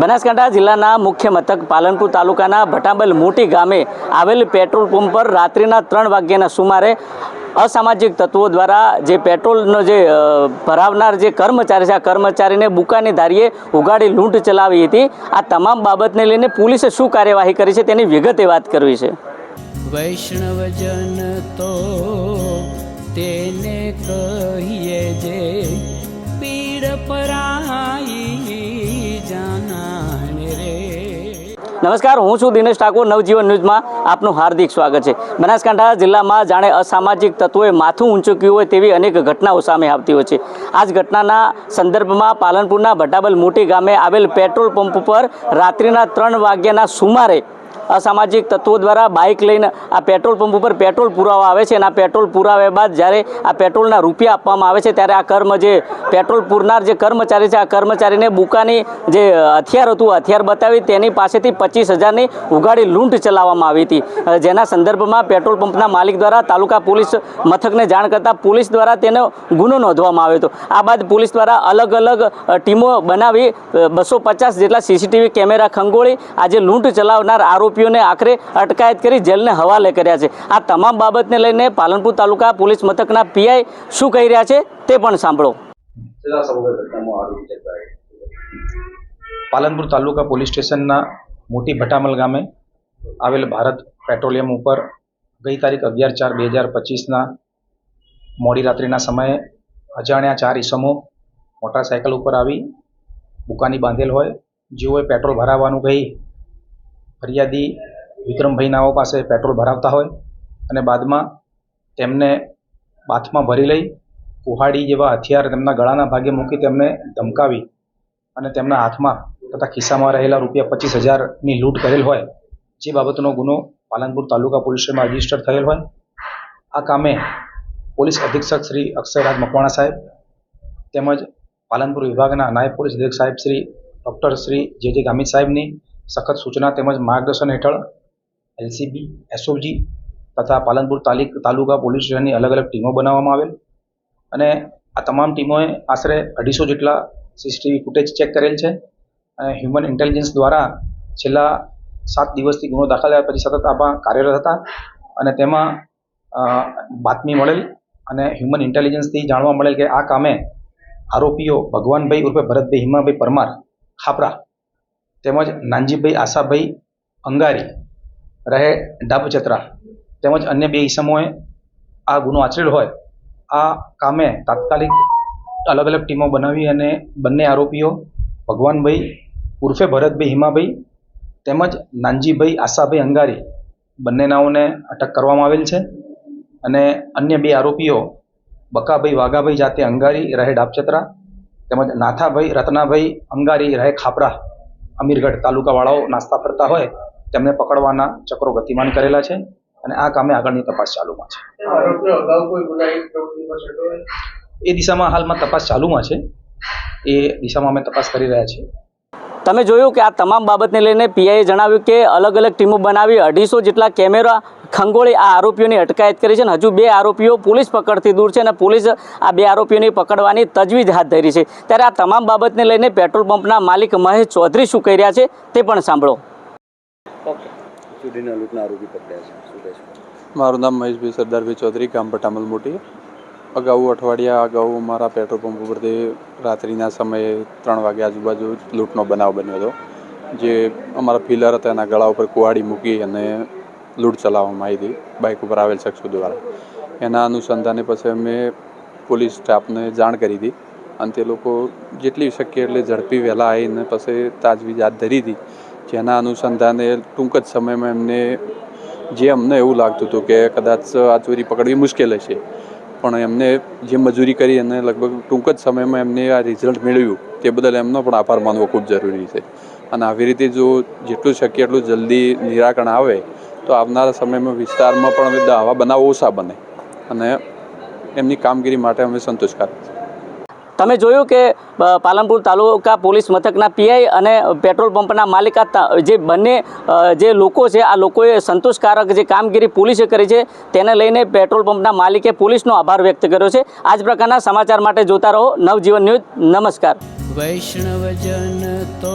બનાસકાંઠા જિલ્લાના મુખ્ય મથક પાલનપુર તાલુકાના ભટાબલ મોટી ગામે આવેલ પેટ્રોલ પંપ પર રાત્રિના ત્રણ વાગ્યાના સુમારે અસામાજિક તત્વો દ્વારા જે પેટ્રોલનો જે ભરાવનાર જે કર્મચારી છે, આ કર્મચારીને બુકાની ધારીએ ઉગાડી લૂંટ ચલાવી હતી. આ તમામ બાબતને લઈને પોલીસે શું કાર્યવાહી કરી છે તેની વિગતે વાત કરવી છે. વૈષ્ણવજન તો તેને કહીએ જે, પીડ પરાઈ નમસ્કાર, હું છું દિનેશ ઠાકોર, નવજીવન ન્યૂઝમાં આપનું હાર્દિક સ્વાગત છે. બનાસકાંઠા જિલ્લામાં જાણે અસામાજિક તત્વોએ માથું ઊંચક્યું હોય તેવી અનેક ઘટનાઓ સામે આવતી હોય છે. આ જ ઘટનાના સંદર્ભમાં પાલનપુરના ભટાબલ મોટી ગામે આવેલ પેટ્રોલ પંપ પર રાત્રિના ત્રણ વાગ્યાના સુમારે અસામાજિક તત્વો દ્વારા બાઇક લઈને આ પેટ્રોલ પંપ ઉપર પેટ્રોલ પુરાવા આવે છે અને આ પેટ્રોલ પુરાવ્યા બાદ જ્યારે આ પેટ્રોલના રૂપિયા આપવામાં આવે છે ત્યારે આ કર્મ જે પેટ્રોલ પૂરનાર જે કર્મચારી છે, આ કર્મચારીને બુકાની જે હથિયાર હતું હથિયાર બતાવી તેની પાસેથી પચીસ હજારની ઉગાડી લૂંટ ચલાવવામાં આવી હતી. જેના સંદર્ભમાં પેટ્રોલ પંપના માલિક દ્વારા તાલુકા પોલીસ મથકને જાણ કરતાં પોલીસ દ્વારા તેનો ગુનો નોંધવામાં આવ્યો હતો. આ બાદ પોલીસ દ્વારા અલગ અલગ ટીમો બનાવી બસો પચાસ જેટલા સીસીટીવી કેમેરા ખંગોળી આજે લૂંટ ચલાવનાર આરોપીઓને આખરે અટકાયત કરી જેલને હવાલે કર્યા છે. આ તમામ બાબતને લઈને પાલનપુર તાલુકા પોલીસ મથકના પીઆઈ શું કહી રહ્યા છે તે પણ સાંભળો. પાલનપુર તાલુકા પોલીસ સ્ટેશનના મોટી ભટામલ ગામે આવેલ ભારત પેટ્રોલિયમ ઉપર ગઈ તારીખ અગિયાર ચાર બે હજાર પચીસના મોડી રાત્રિના સમયે અજાણ્યા ચાર ઈસમો મોટરસાયકલ ઉપર આવી બુકાની બાંધેલ હોય જેઓએ પેટ્રોલ ભરાવવાનું કહી ફરિયાદી વિક્રમભાઈ નાઓ પાસે પેટ્રોલ ભરાવતા હોય અને બાદમાં તેમને બાથમાં ભરી લઈ કુહાડી જેવા હથિયાર તેમના ગળાના ભાગે મૂકી તેમને ધમકાવી અને તેમના હાથમાં તથા ખિસ્સામાં રહેલા રૂપિયા પચીસ હજારની લૂંટ કરેલ હોય, જે બાબતનો ગુનો પાલનપુર તાલુકા પોલીસ સ્ટેશનમાં રજિસ્ટર થયેલ હોય. આ કામે પોલીસ અધિક્ષક શ્રી અક્ષયરાજ મકવાણા સાહેબ તેમજ પાલનપુર વિભાગના નાયબ પોલીસ અધિક્ષક સાહેબ શ્રી ડૉક્ટર શ્રી જે જે ગામિત સાહેબની સખત સૂચના તેમજ માર્ગદર્શન હેઠળ એલસીબી, એસઓજી તથા પાલનપુર તાલીક, તાલુકા પોલીસ સ્ટેશનની અલગ અલગ ટીમો બનાવવામાં આવેલ. અને આ તમામ ટીમોએ આશરે અઢીસો જેટલા સીસીટીવી ફૂટેજ ચેક કરેલ છે. અને હ્યુમન ઇન્ટેલિજન્સ દ્વારા છેલ્લા સાત દિવસથી ગુનો દાખલ થયા પછી સતત આમાં કાર્યરત હતા. અને તેમાં બાતમી મળેલ અને હ્યુમન ઇન્ટેલિજન્સથી જાણવા મળેલ કે આ કામે આરોપીઓ ભગવાનભાઈ ઉર્ફે ભરતભાઈ, હિમાભાઈ પરમાર ખાપરા તેમજ નાનજીભાઈ આશાભાઈ અંગારી રહે ડાબચત્રા તેમજ અન્ય બે ઈસમોએ આ ગુનો આચરેલ હોય. આ કામે તાત્કાલિક અલગ અલગ ટીમો બનાવી અને બંને આરોપીઓ ભગવાનભાઈ ઉર્ફે ભરતભાઈ હિમાભાઈ તેમજ નાનજીભાઈ આશાભાઈ અંગારી બંને નાઓને અટક કરવામાં આવેલ છે અને અન્ય બે આરોપીઓ બકાભાઈ વાઘાભાઈ જાતે અંગારી રહે ડાબચત્રા તેમજ નાથાભાઈ રત્નાભાઈ અંગારી રહે ખાપરા. અમીરગઢ તાલુકાવાળાઓ નાસ્તા ફરતા હોય, તેમને પકડવાના ચક્રો ગતિમાન કરેલા છે અને આ કામે આગળની તપાસ ચાલુમાં છે. એ દિશામાં હાલમાં તપાસ ચાલુમાં છે. એ દિશામાં અમે તપાસ કરી રહ્યા છીએ. તમે જોયું કે આ તમામ બાબતને લઈને પીઆઈએ જણાવ્યું કે અલગ અલગ ટીમો બનાવી અઢીસો જેટલા કેમેરા ખંગોળી આ આરોપીઓની અટકાયત કરી છે અને હજુ બે આરોપીઓ પોલીસ પકડથી દૂર છે અને પોલીસ આ બે આરોપીઓને પકડવાની તજવીજ હાથ ધરી છે. ત્યારે આ તમામ બાબતને લઈને પેટ્રોલ પંપના માલિક મહેશ ચૌધરી શું કહી રહ્યા છે તે પણ સાંભળો. સુધીના લૂંટના આરોપી પકડ્યા છે. મારું નામ મહેશભાઈ સરદારભાઈ ચૌધરી ગામ પટામલ મોટી. અગાઉ અઠવાડિયા અગાઉ અમારા પેટ્રોલ પંપ ઉપરથી રાત્રિના સમયે ત્રણ વાગે આજુબાજુ લૂંટનો બનાવ બન્યો હતો, જે અમારા ફિલર હતા, એના ગળા ઉપર કુવાડી મૂકી અને લૂંટ ચલાવવામાં આવી હતી, બાઇક ઉપર આવેલ શખ્સો દ્વારા. એના અનુસંધાને પછી અમે પોલીસ સ્ટાફને જાણ કરી હતી અને તે લોકો જેટલી શક્ય એટલે ઝડપી વહેલા આવીને પછી તાજવીજ હાથ ધરી હતી, જેના અનુસંધાને ટૂંક જ સમયમાં એમને જે અમને એવું લાગતું હતું કે કદાચ આ ચોરી પકડવી મુશ્કેલ હશે પણ એમને જે મજૂરી કરી અને લગભગ ટૂંક જ સમયમાં એમને આ રિઝલ્ટ મેળવ્યું. તે બદલ એમનો પણ આભાર માનવો ખૂબ જરૂરી છે. અને આવી રીતે જો જેટલું શક્ય એટલું જલ્દી નિરાકરણ આવે, તો આવનારા સમયમાં વિસ્તારમાં પણ આવા બનાવ ઓછા બને. અને એમની કામગીરી માટે અમે સંતોષકારક છીએ. તમે જોયું કે પાલનપુર તાલુકા પોલીસ મથકના પીઆઈ અને પેટ્રોલ પંપના માલિકા જે બંને જે લોકો છે, આ લોકોએ સંતોષકારક જે કામગીરી પોલીસે કરી છે, તેને લઈને પેટ્રોલ પંપના માલિકે પોલીસનો આભાર વ્યક્ત કર્યો છે. આ જ પ્રકારના સમાચાર માટે જોતા રહો. નવજીવન ન્યૂઝ, નમસ્કાર. વૈષ્ણવજન તો